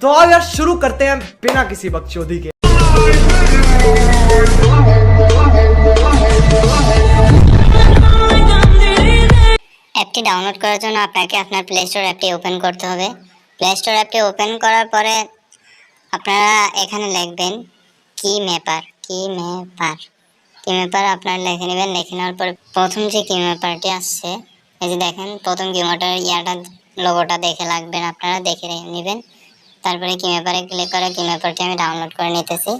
तो आओ यार शुरू करते हैं बिना किसी बकचोदी के অ্যাপটি ডাউনলোড করার জন্য আপনাকে আপনার প্লে স্টোর অ্যাপটি ওপেন করতে হবে প্লে স্টোর অ্যাপটি ওপেন করার পরে আপনারা এখানে লিখবেন কি ম্যাপার কি ম্যাপার কি ম্যাপার আপনারা লিখে নেবেন লিখে নেওয়ার পরে প্রথম যে কি ম্যাপারটি আসছে এই যে দেখেন প্রথম কি ম্যাপার ইয়াটা লোগোটা দেখে লাগবেন আপনারা দেখে নেবেন তারপরে কি ম্যাপারে ক্লিক করে কি ম্যাপারটি আমি ডাউনলোড করে নিতেছি।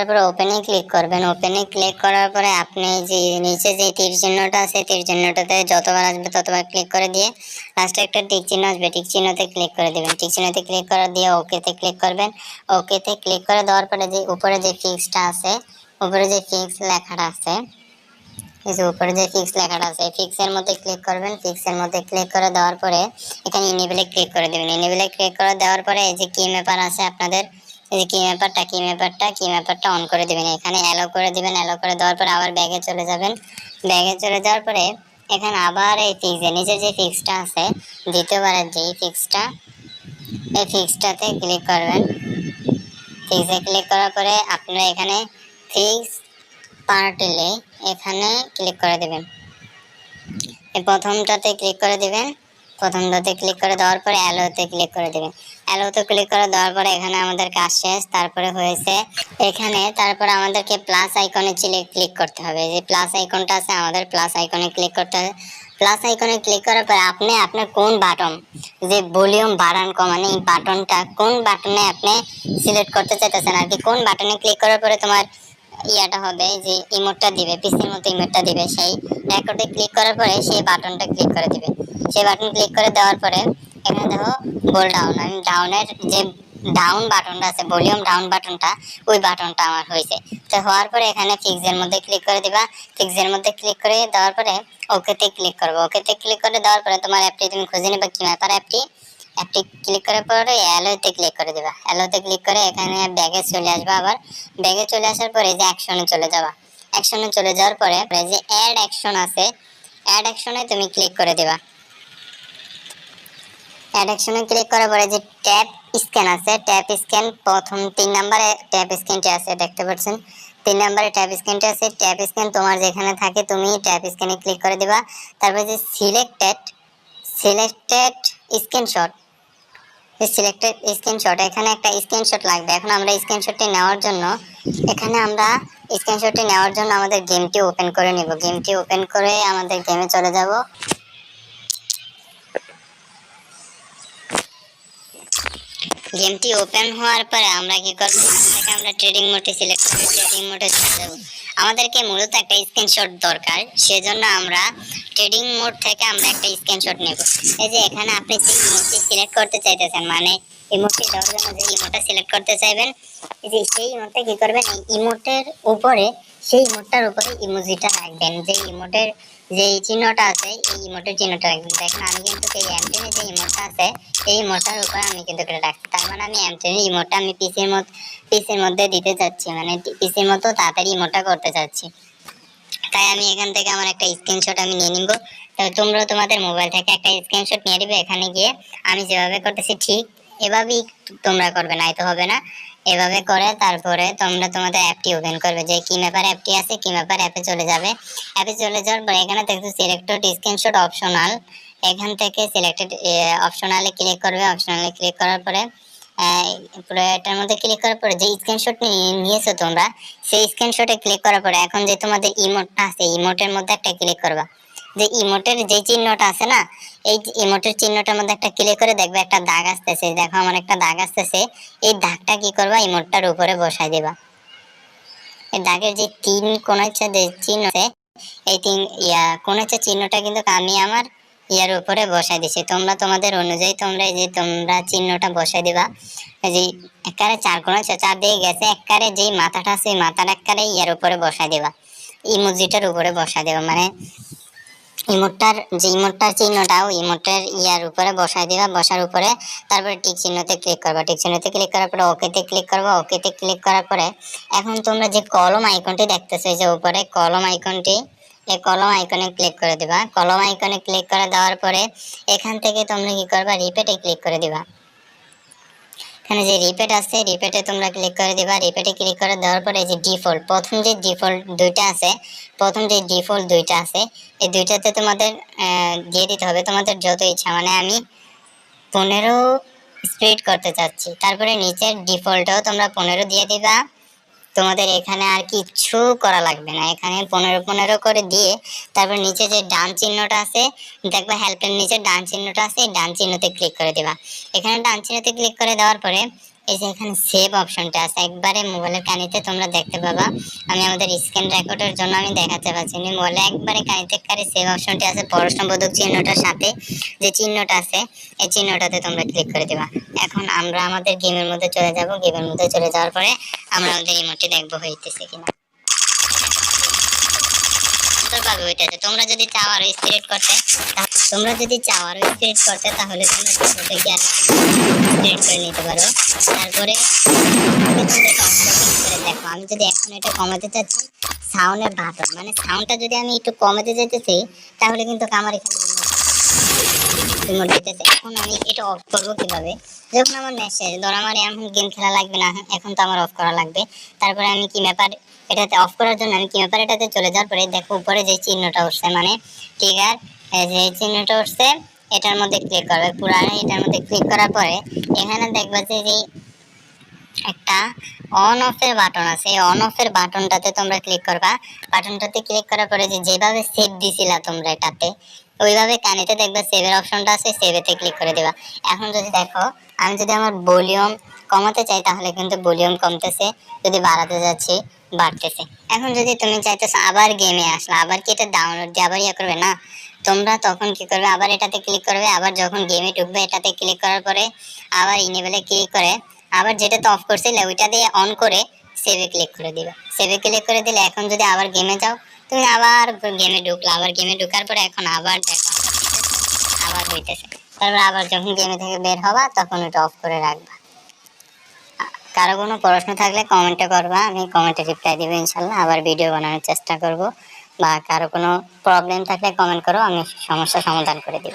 তারপরে ওপেনে ক্লিক করবেন। ওপেনে ক্লিক করার পরে আপনি যে, নিচে যে তীর চিহ্নটা আছে, তীর চিহ্নটাতে যতবার আসবে ততবার ক্লিক করে দিয়ে লাস্টে একটা টিক চিহ্ন আসবে। টিক চিহ্নতে ক্লিক করে দেবেন। টিক চিহ্নতে ক্লিক করে দিয়ে ওকেতে ক্লিক করবেন। ওকেতে ক্লিক করে দেওয়ার পরে যে উপরে যে ফিক্সটা আছে, উপরে যে ফিক্স লেখাটা আছে যে উপরে যে ফিক্স লেখাটা আছে ফিক্সের মধ্যে ক্লিক করবেন। ফিক্সের মধ্যে ক্লিক করে দেওয়ার পরে এখানে ইনেবলে ক্লিক করে দেবেন। ইনেবলে ক্লিক করে দেওয়ার পরে এই যে কি ম্যাপার আছে আপনাদের এই কি ম্যাপারটা কি ম্যাপারটা কি ম্যাপারটা অন করে দিবেন? এখানে অ্যালো করে দিবেন অ্যালো করে দেওয়ার পরে আবার ব্যাগে চলে যাবেন। ব্যাগে চলে যাওয়ার পরে এখানে আবার এই ফিক্সে নিচে যে ফিক্সটা আছে, দ্বিতীয়বারের যেই ফিক্সটা এই ফিক্সটাতে ক্লিক করবেন। ফিক্সে ক্লিক করার পরে আপনারা এখানে ফিক্স পার্টিলে এখানে ক্লিক করে দেবেন। এই প্রথমটাতে ক্লিক করে দিবেন, প্রথমটাতে ক্লিক করে দেওয়ার পরে অ্যালোতে ক্লিক করে দিবেন। অ্যালোতে ক্লিক করে, দেওয়ার পরে এখানে আমাদের কাজ শেষ, তারপরে হয়েছে এখানে, তারপরে আমাদেরকে প্লাস আইকনে চিলে ক্লিক করতে হবে। যে প্লাস আইকনটা আছে, আমাদের প্লাস আইকনে ক্লিক করতে হবে। প্লাস আইকনে ক্লিক করার পরে আপনি, আপনার কোন বাটন যে ভলিউম বাড়ান, কমানো এই বাটনটা কোন বাটনে আপনি সিলেক্ট করতে চাইতেছেন, আর কি কোন বাটনে ক্লিক করার পরে তোমার ইয়াটা হবে, যে ইমোটটা দিবে পিসির মতো ইমোটটা দিবে, সেই রেকর্ডে ক্লিক করার পরে সেই বাটনটা ক্লিক করে দিবে। সেই বাটন ক্লিক করে দেওয়ার পরে এখানে দেখো বোল ডাউন আমি ডাউনের যে ডাউন বাটনটা আছে ভলিউম ডাউন বাটনটা ওই বাটনটা আমার হয়েছে। তো হওয়ার পরে এখানে ফিক্সের মধ্যে ক্লিক করে দিবা। ফিক্সের মধ্যে ক্লিক করে দেওয়ার পরে ওকেতে ক্লিক করব। ওকেতে ক্লিক করে দেওয়ার পরে তোমার অ্যাপটি তুমি খুঁজে নেবা কি ব্যাপার অ্যাপটি অ্যাপটি ক্লিক করার পরে অ্যালোতে ক্লিক করে দিবা। অ্যালোতে ক্লিক করে এখানে ব্যাগে চলে আসবা আবার। ব্যাগে চলে আসার পরে যে অ্যাকশনে চলে যাবা। অ্যাকশনে চলে যাওয়ার পরে যে অ্যাড অ্যাকশন আছে অ্যাড অ্যাকশনে তুমি ক্লিক করে দিবা। অ্যাড অ্যাকশনে ক্লিক করার পরে যে ট্যাপ স্ক্যান আছে, ট্যাপ স্ক্যান প্রথম তিন নম্বরে ট্যাপ স্ক্যানটি আছে, দেখতে পাচ্ছেন? তিন নম্বরে ট্যাপ স্ক্যানটি আছে, ট্যাপ স্ক্যান তোমার যেখানে থাকে তুমি ট্যাপ স্ক্যানে ক্লিক করে দিবা। তারপরে যে selected selected screenshot selected screenshot এখানে একটা স্ক্রিনশট লাগবে। এখন আমরা স্ক্রিনশটটি নেওয়ার জন্য, এখানে আমরা স্ক্রিনশটটি নেওয়ার জন্য আমাদের গেমটি ওপেন করে নিব। গেমটি ওপেন করে আমাদের গেমে চলে যাব। গেমটি ওপেন হওয়ার পরে আমরা কি করব? থেকে আমরা ট্রেডিং মোডে সিলেক্ট করে ট্রেডিং মোডে চলে যাব। আমাদেরকে মূলত একটা স্ক্রিনশট দরকার, সেজন্য আমরা ট্রেডিং মোড থেকে আমরা একটা স্ক্রিনশট নেব। এই যে এখানে আপনি যে ইমোটটি সিলেক্ট করতে চাইতেছেন মানে ইমোটটি দেওয়ার জন্য যে ইমোটটা সিলেক্ট করতে চাইবেন যে সেই ইমোটটা কি করবেন? এই ইমোটের উপরে, সেই ইমোটটার উপরে ইমোজিটা রাখবেন। যে ইমোটের যে চিহ্নটা আছে, এই ইমোটের চিহ্নটা রাখবেন। দেখেন আমি কিন্তু এই অ্যামটেনে যে ইমোটটা আছে এই ইমোটটার উপরে আমি কিন্তু এটা রাখছি। তার মানে আমি অ্যামটেনের ইমোটটা আমি পিসির মধ্যে পিসির মধ্যে দিতে চাচ্ছি। মানে পিসির মতো তাড়াতাড়ি ইমোটটা করতে চাচ্ছি। তাই আমি এখান থেকে আমার একটা স্ক্রিনশট আমি নিয়ে নিব। তোমরা তোমাদের মোবাইল থেকে একটা স্ক্রিনশট নিয়ে নিবে। এখানে গিয়ে আমি যেভাবে করতেছি, ঠিক এভাবেই তোমরা করবে না তো হবে না। এভাবে করে তারপরে তোমরা তোমাদের অ্যাপটি ওপেন করবে। যে কি ম্যাপার অ্যাপটি আছে, কি ম্যাপার অ্যাপে চলে যাবে। অ্যাপে চলে যাওয়ার পরে এখানে দেখছ সিলেক্টেড স্ক্রিনশট অপশনাল এখান থেকে সিলেক্টেড অপশনালে ক্লিক করবে। অপশনালে ক্লিক করার পরে পুরো এটার মধ্যে ক্লিক করার পরে যে স্ক্রিনশট নিয়েছো তোমরা, সেই স্ক্রিনশটে ক্লিক করার পরে এখন যে তোমাদের ইমোটটা আছে ইমোটের মধ্যে একটা ক্লিক করবা। যে ইমোটের যে চিহ্নটা আছে না, এই ইমোটের চিহ্নটার মধ্যে একটা ক্লিক করে দেখবে একটা দাগ আসতেছে। দেখো আমার একটা দাগ আসতেছে। এই দাগটা কি করবা? ইমোটটার উপরে বসাই দিবা। এই দাগের যে তিন কোন চিহ্ন আছে, এই তিন ইয়া কোন চিহ্নটা কিন্তু আমি আমার ইয়ার উপরে বসাই দিছি। তোমরা তোমাদের অনুযায়ী তোমরা এই যে তোমরা চিহ্নটা বসাই দিবা। যে একারে চার কোন চার দিয়ে গেছে, একারে যেই মাথাটা আছে মাথাটা একারে ইয়ার উপরে বসাই দিবা। ইমোজিটার উপরে বসাই দিবা। মানে ইমোটটার যে ইমোটটার চিহ্নটা, ওই ইমোটের ইয়ার উপরে বসাই দিবা, বসার উপরে তারপরে টিক চিহ্নতে ক্লিক করবা। টিক চিহ্নতে ক্লিক করার পরে ওকেতে ক্লিক করবা। ওকেতে ক্লিক করার পরে এখন তোমরা যে কলম আইকনটি দেখতেছো যে উপরে কলম আইকনটি এই কলম আইকনে ক্লিক করে দিবা। কলম আইকনে ক্লিক করে দেওয়ার পরে এখান থেকে তোমরা কি করবা? রিপেটে ক্লিক করে দিবা। এখানে যে রিপেট আছে রিপেটে তোমরা ক্লিক করে দিবা। রিপেটে ক্লিক করে দেওয়ার পরে যে ডিফল্ট প্রথম যে ডিফল্ট দুইটা আছে, প্রথম যে ডিফল্ট দুইটা আছে, এই দুইটাতে তোমাদের দিয়ে দিতে হবে। তোমাদের যত ইচ্ছা মানে আমি পনেরো স্প্লিট করতে চাচ্ছি। তারপরে নিচের ডিফল্টও তোমরা পনেরো দিয়ে দিবা। তোমাদের এখানে আর কিছু করা লাগবে না। এখানে পনেরো পনেরো করে দিয়ে তারপর নিচে যে ডান চিহ্নটা আছে, দেখবা হেল্পের নিচে ডান চিহ্নটা আছে, এই ডান চিহ্নতে ক্লিক করে দিবা। এখানে ডান চিহ্নতে ক্লিক করে দেওয়ার পরে এই যে এখানে সেভ অপশনটা আছে। একবারে মোবাইলের কানিতে তোমরা দেখতে পাবা। আমি আমাদের স্ক্রিন রেকর্ডের জন্য আমি দেখাতে পারছি না। মোবাইলে একবারে কানিতে কারে সেভ অপশনটি আছে। প্রশ্নবোধক চিহ্নটার সাথে যে চিহ্নটা আছে, এই চিহ্নটাতে তোমরা ক্লিক করে দেবা। এখন আমরা আমাদের গেমের মধ্যে চলে যাব। গেমের মধ্যে চলে যাওয়ার পরে আমরা আমাদের ইমোটটি দেখব হইতেছে কিনা। সুন্দরভাবে হইতেছে তোমরা যদি চাও আরও স্পিরিট করতে তোমরা যদি চাও আরও স্পিরিট করতে, তাহলে তোমরা ছোট গ্যাস স্পিরিট করে নিতে পারো। তারপরে দেখো, আমি যদি এখন এটা কমাতে চাচ্ছি সাউন্ডের ভাত মানে সাউন্ডটা যদি আমি একটু কমাতে যেতেছি তাহলে কিন্তু আমার এখানে রিমোট দিতেছে। এখন আমি এটা অফ করব কীভাবে? যখন আমার মেসেজ ধর আমার এখন গেম খেলা লাগবে না, এখন তো আমার অফ করা লাগবে। তারপরে আমি কি ব্যাপার এটাতে অফ করার জন্য আমি কি ব্যাপার এটাতে চলে যাওয়ার পরে দেখো উপরে যে চিহ্নটা উঠছে মানে ট্রিগার যে চিহ্নটা উঠছে, এটার মধ্যে ক্লিক করবে। পুরানো এটার মধ্যে ক্লিক করার পরে এখানে দেখবা যে যে একটা অন অফের বাটন আছে, এই অন অফের বাটনটাতে তোমরা ক্লিক করবা। বাটনটাতে ক্লিক করার পরে যেভাবে সেভ দিছিলা তোমরা এটাতে ওইভাবে কানেতে দেখবা সেভের অপশনটা আছে সেভেতে ক্লিক করে দিবা। এখন যদি দেখো, আমি যদি আমার ভলিউম কমাতে চাই, তাহলে কিন্তু ভলিউম কমতেছে, যদি বাড়াতে যাচ্ছি, বাড়তেছে। এখন যদি তুমি চাইতেছো আবার গেমে আসলে, আবার কি এটা ডাউনলোড দিয়ে আবার ইয়ে করবে? না। তোমরা তখন কি করবে? আবার এটাতে ক্লিক করবে, আবার যখন গেমে ঢুকবে, এটাতে ক্লিক করার পরে আবার ইনেবেলে ক্লিক করে, আবার যেটাতে অফ করছিলে, ওইটা দিয়ে অন করে সেভে ক্লিক করে দিবে। সেভে ক্লিক করে দিলে এখন যদি আবার গেমে যাও তুমি আবার গেমে ঢুকলো, আবার গেমে ঢুকার পরে এখন আবার দেখো আবার হইতেছে। তারপর আবার যখন গেমে থেকে বের হবা, তখন ওটা অফ করে রাখবা। কারও কোনো প্রশ্ন থাকলে কমেন্টে করবা, আমি কমেন্টে রিপ্লাই দিব ইনশাল্লাহ, আবার ভিডিও বানানোর চেষ্টা করব। বা কারও কোনো প্রবলেম থাকলে কমেন্ট করো, আমি সমস্যা সমাধান করে দিব।